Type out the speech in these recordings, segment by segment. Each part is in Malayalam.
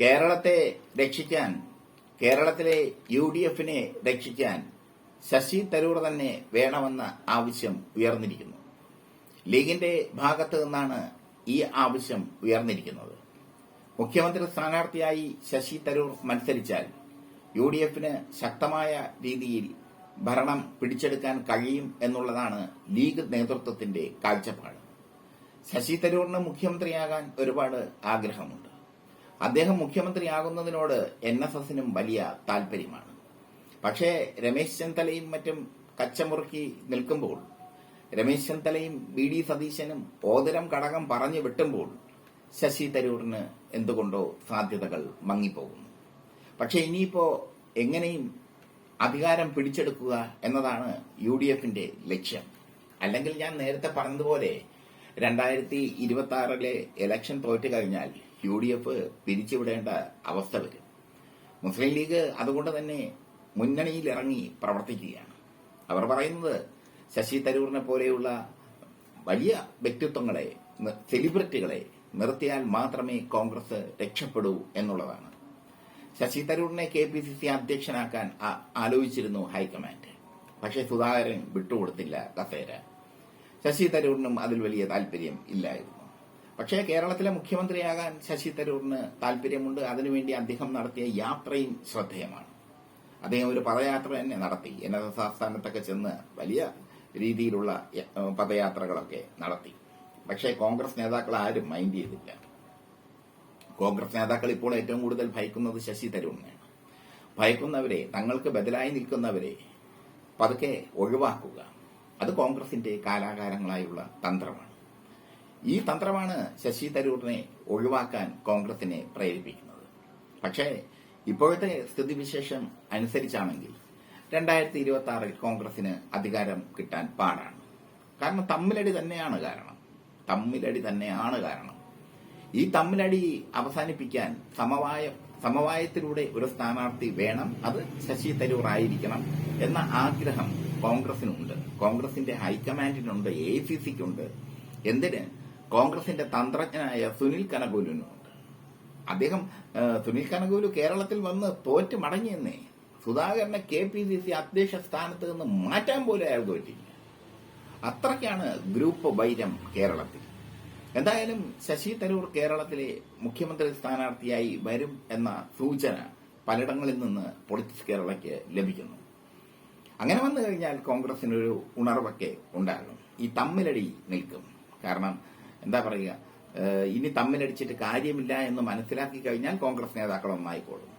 കേരളത്തെ രക്ഷിക്കാൻ കേരളത്തിലെ യു ഡി എഫിനെ രക്ഷിക്കാൻ ശശി തരൂർ തന്നെ വേണമെന്ന ആവശ്യം ഉയർന്നിരിക്കുന്നു. ലീഗിന്റെ ഭാഗത്ത് നിന്നാണ് ഈ ആവശ്യം ഉയർന്നിരിക്കുന്നത്. മുഖ്യമന്ത്രി സ്ഥാനാർത്ഥിയായി ശശി തരൂർ മത്സരിച്ചാൽ യു ഡി എഫിന് ശക്തമായ രീതിയിൽ ഭരണം പിടിച്ചെടുക്കാൻ കഴിയും എന്നുള്ളതാണ് ലീഗ് നേതൃത്വത്തിന്റെ കാഴ്ചപ്പാട്. ശശി തരൂറിന് മുഖ്യമന്ത്രിയാകാൻ ഒരുപാട് ആഗ്രഹമുണ്ട്. അദ്ദേഹം മുഖ്യമന്ത്രിയാകുന്നതിനോട് എൻ എസ് എസിനും വലിയ താൽപര്യമാണ് പക്ഷേ രമേശ് ചെന്നിത്തലയും മറ്റും കച്ചമുറുക്കി നിൽക്കുമ്പോൾ രമേശ് ചെന്നിത്തലയും ബി ഡി സതീശനും ഓതിരം കടകം പറഞ്ഞു വിട്ടുമ്പോൾ ശശി തരൂറിന് എന്തുകൊണ്ടോ സാധ്യതകൾ മങ്ങിപ്പോകുന്നു. പക്ഷേ ഇനിയിപ്പോ എങ്ങനെയും അധികാരം പിടിച്ചെടുക്കുക എന്നതാണ് യു ഡി എഫിന്റെ ലക്ഷ്യം. അല്ലെങ്കിൽ ഞാൻ നേരത്തെ പറഞ്ഞതുപോലെ രണ്ടായിരത്തി ഇരുപത്തി ആറിലെ ഇലക്ഷൻ തോറ്റു കഴിഞ്ഞാൽ യു ഡി എഫ് പിരിച്ചുവിടേണ്ട അവസ്ഥ വരും. മുസ്ലിം ലീഗ് അതുകൊണ്ട് തന്നെ മുന്നണിയിൽ ഇറങ്ങി പ്രവർത്തിക്കുകയാണ്. അവർ പറയുന്നത് ശശി തരൂറിനെ പോലെയുള്ള വലിയ വ്യക്തിത്വങ്ങളെ സെലിബ്രിറ്റികളെ നിർത്തിയാൽ മാത്രമേ കോൺഗ്രസ് രക്ഷപ്പെടൂ എന്നുള്ളതാണ്. ശശി തരൂറിനെ കെ പി സി സി അധ്യക്ഷനാക്കാൻ ആലോചിച്ചിരുന്നു ഹൈക്കമാൻഡ്. പക്ഷേ സുധാകരൻ വിട്ടുകൊടുത്തില്ല കസേര. ശശി തരൂരിനും അതിൽ വലിയ താല്പര്യം ഇല്ലായിരുന്നു. പക്ഷേ കേരളത്തിലെ മുഖ്യമന്ത്രിയാകാൻ ശശി തരൂറിന് താല്പര്യമുണ്ട്. അതിനുവേണ്ടി അദ്ദേഹം നടത്തിയ യാത്രയും ശ്രദ്ധേയമാണ്. അദ്ദേഹം ഒരു പദയാത്ര തന്നെ നടത്തി. എൻ എസ് എസ് ആസ്ഥാനത്തൊക്കെ ചെന്ന് വലിയ രീതിയിലുള്ള പദയാത്രകളൊക്കെ നടത്തി. പക്ഷേ കോൺഗ്രസ് നേതാക്കൾ ആരും മൈൻഡ് ചെയ്തില്ല. കോൺഗ്രസ് നേതാക്കൾ ഇപ്പോൾ ഏറ്റവും കൂടുതൽ ഭയക്കുന്നത് ശശി തരൂറിനെയാണ്. ഭയക്കുന്നവരെ തങ്ങൾക്ക് ബദലായി നിൽക്കുന്നവരെ പതുക്കെ ഒഴിവാക്കുക. അത് കോൺഗ്രസിന്റെ കാലാകാലങ്ങളായുള്ള തന്ത്രമാണ്. ഈ തന്ത്രമാണ് ശശി തരൂരിനെ ഒഴിവാക്കാൻ കോൺഗ്രസിനെ പ്രേരിപ്പിക്കുന്നത്. പക്ഷേ ഇപ്പോഴത്തെ സ്ഥിതിവിശേഷം അനുസരിച്ചാണെങ്കിൽ രണ്ടായിരത്തി ഇരുപത്തി ആറിൽ കോൺഗ്രസിന് അധികാരം കിട്ടാൻ പാടാണ്. കാരണം തമ്മിലടി തന്നെയാണ് കാരണം. തമ്മിലടി തന്നെയാണ് കാരണം. ഈ തമ്മിലടി അവസാനിപ്പിക്കാൻ സമവായ സമവായത്തിലൂടെ ഒരു സ്ഥാനാർത്ഥി വേണം അത് ശശി തരൂർ ആയിരിക്കണം എന്ന ആഗ്രഹം കോൺഗ്രസിനുണ്ട്. കോൺഗ്രസിന്റെ ഹൈക്കമാൻഡിനുണ്ട് എ സി സിക്കുണ്ട്. എന്തിന്? കോൺഗ്രസിന്റെ തന്ത്രജ്ഞനായ സുനിൽ കനകോലിനുണ്ട് അദ്ദേഹം സുനിൽ കനകോലു കേരളത്തിൽ വന്ന് തോറ്റ് മടങ്ങിയെന്നേ. സുധാകരനെ കെ പി സി സി അധ്യക്ഷ സ്ഥാനത്ത് നിന്ന് മാറ്റാൻ പോലും അയാൾക്ക് പറ്റില്ല അത്രയ്ക്കാണ് ഗ്രൂപ്പ് വൈരം കേരളത്തിൽ. എന്തായാലും ശശി തരൂർ കേരളത്തിലെ മുഖ്യമന്ത്രി സ്ഥാനാർത്ഥിയായി വരും എന്ന സൂചന പലയിടങ്ങളിൽ നിന്ന് പൊളിറ്റിക്സ് കേരളയ്ക്ക് ലഭിക്കുന്നു. അങ്ങനെ വന്നു കഴിഞ്ഞാൽ കോൺഗ്രസിനൊരു ഉണർവൊക്കെ ഉണ്ടാകും. ഈ തമ്മിലടി നിൽക്കും. കാരണം എന്താ പറയുക ഇനി തമ്മിലടിച്ചിട്ട് കാര്യമില്ല എന്ന് മനസ്സിലാക്കി കഴിഞ്ഞാൽ കോൺഗ്രസ് നേതാക്കൾ ഒന്നായിക്കോളും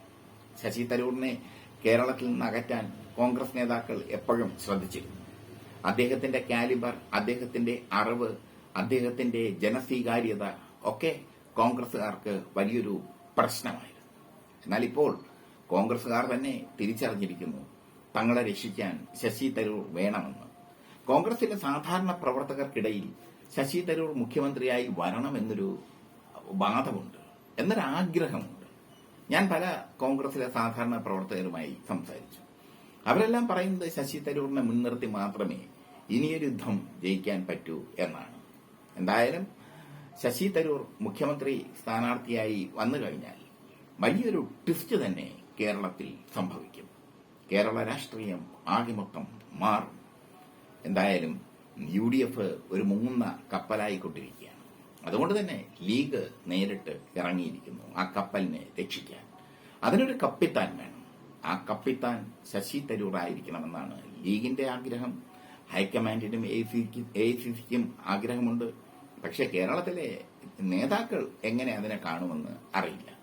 ശശി തരൂറിനെ കേരളത്തിൽ നിന്ന് അകറ്റാൻ കോൺഗ്രസ് നേതാക്കൾ എപ്പോഴും ശ്രദ്ധിച്ചിരുന്നു. അദ്ദേഹത്തിന്റെ കാലിബർ അദ്ദേഹത്തിന്റെ അറിവ് അദ്ദേഹത്തിന്റെ ജനസ്വീകാര്യത ഒക്കെ കോൺഗ്രസുകാർക്ക് വലിയൊരു പ്രശ്നമായിരുന്നു. എന്നാൽ ഇപ്പോൾ കോൺഗ്രസുകാർ തന്നെ തിരിച്ചറിഞ്ഞിരിക്കുന്നു തങ്ങളെ രക്ഷിക്കാൻ ശശി തരൂർ വേണമെന്ന്. കോൺഗ്രസിലെ സാധാരണ പ്രവർത്തകർക്കിടയിൽ ശശി തരൂർ മുഖ്യമന്ത്രിയായി വരണമെന്നൊരു വാദമുണ്ട്. എന്നൊരാഗ്രഹമുണ്ട്. ഞാൻ പല കോൺഗ്രസിലെ സാധാരണ പ്രവർത്തകരുമായി സംസാരിച്ചു. അവരെല്ലാം പറയുന്നത് ശശി തരൂറിനെ മുൻനിർത്തി മാത്രമേ ഇനിയൊരു യുദ്ധം ജയിക്കാൻ പറ്റൂ എന്നാണ്. എന്തായാലും ശശി തരൂർ മുഖ്യമന്ത്രി സ്ഥാനാർത്ഥിയായി വന്നു കഴിഞ്ഞാൽ വലിയൊരു ട്വിസ്റ്റ് തന്നെ കേരളത്തിൽ സംഭവിക്കും. കേരള രാഷ്ട്രീയം ആകെ മൊത്തം മാറും. എന്തായാലും യു ഡി എഫ് ഒരു മൂന്ന കപ്പലായിക്കൊണ്ടിരിക്കുകയാണ്. അതുകൊണ്ട് തന്നെ ലീഗ് നേരിട്ട് ഇറങ്ങിയിരിക്കുന്നു ആ കപ്പലിനെ രക്ഷിക്കാൻ. അതിനൊരു കപ്പിത്താൻ വേണം. ആ കപ്പിത്താൻ ശശി തരൂർ ആയിരിക്കണമെന്നാണ് ലീഗിന്റെ ആഗ്രഹം. ഹൈക്കമാൻഡിനും എ സിക്കും ആഗ്രഹമുണ്ട്. പക്ഷെ കേരളത്തിലെ നേതാക്കൾ എങ്ങനെ അതിനെ കാണുമെന്ന് അറിയില്ല.